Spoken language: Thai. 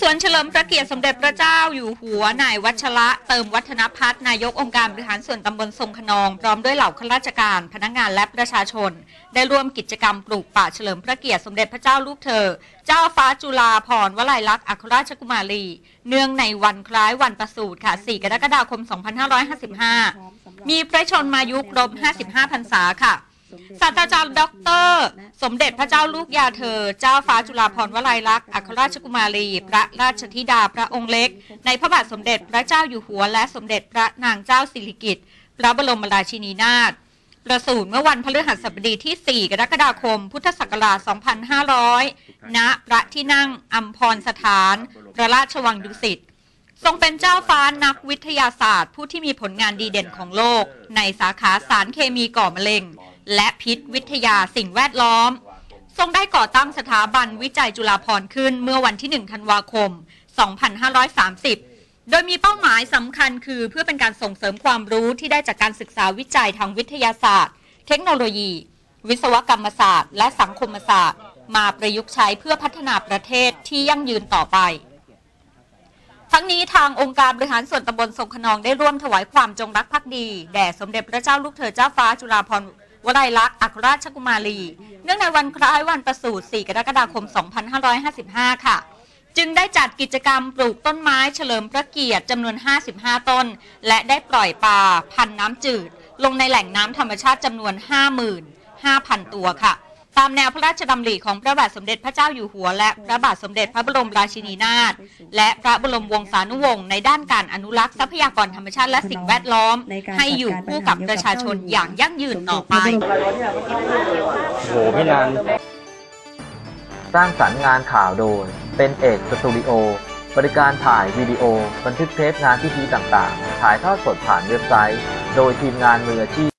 สวนเฉลิมพระเกียรติสมเด็จพระเจ้าอยู่หัวนายวัชระเติมวัฒนพัฒน์นายกองค์การบริหารส่วนตำบลทรงขนอง พร้อมด้วยเหล่าข้าราชการ พนักงานและประชาชน ได้ร่วมกิจกรรมปลูกป่าเฉลิมพระเกียรติสมเด็จพระเจ้าลูกเธอ เจ้าฟ้าจุฬาภรณ์วลัยลักษณ์อัครราชกุมารี เนื่องในวันคล้ายวันประสูติค่ะ 4 กรกฎาคม 2555 มีพระชนมายุครบ 55 พรรษาค่ะ ศาสตราจารย์ด็อกเตอร์ สมเด็จพระเจ้าลูกยาเธอ เจ้าฟ้าจุฬาภรณ์วลัยลักษณ์อัครราชกุมารี พระราชธิดาพระองค์เล็ก ในพระบาทสมเด็จพระเจ้าอยู่หัว และสมเด็จพระนางเจ้าสิริกิติ์พระบรมราชินีนาถประสูติเมื่อวันพฤหัสบดีที่ 4 กรกฎาคม พุทธศักราช 2500 ณ พระที่นั่งอัมพรสถาน พระราชวังดุสิต ทรงเป็นเจ้าฟ้านักวิทยาศาสตร์ ผู้ที่มีผลงานดีเด่นของโลก ในสาขาสารเคมีก่อมะเร็ง และพิษวิทยาสิ่งแวดล้อม ทรงได้ก่อตั้งสถาบันวิจัยจุฬาภรณ์ขึ้นเมื่อวันที่ 1 ธันวาคม 2530 โดยมีเป้าหมายสำคัญคือเพื่อเป็นการส่งเสริมความรู้ที่ได้จากการศึกษาวิจัยทางวิทยาศาสตร์ เทคโนโลยี วิศวกรรมศาสตร์ และสังคมศาสตร์ มาประยุกต์ใช้เพื่อพัฒนาประเทศที่ยั่งยืนต่อไปทั้งนี้ทางองค์การบริหารส่วนตำบลทรงขนองได้ร่วมถวายความจงรักภักดี แด่สมเด็จพระเจ้าลูกเธอเจ้าฟ้าจุฬาภร วลัยลักษณ์อัครราชกุมารี เนื่องในวันคล้ายวันประสูติ 4 กรกฎาคม 2555 ค่ะ จึงได้จัดกิจกรรมปลูกต้นไม้เฉลิมพระเกียรติจำนวน 55 ต้น และได้ปล่อยปลาพันน้ำจืด ลงในแหล่งน้ำธรรมชาติจำนวน 55,000 ตัวค่ะ ตามแนวพระราชดำริของพระบาทสมเด็จพระเจ้าอยู่หัว และพระบาทสมเด็จพระบรมราชินีนาถและพระบรมวงศานุวงศ์ในด้านการอนุรักษ์ทรัพยากรธรรมชาติและสิ่งแวดล้อม ให้อยู่คู่กับประชาชนอย่างยั่งยืนต่อไปโหพี่นันสร้างสรรค์งานข่าวโดย เป็นเอกสตูดิโอบริการถ่ายวิดีโอ บันทึกเทปงานพิธีต่างๆ ถ่ายทอดสดผ่านเว็บไซต์ โดยทีมงานมืออาชีพ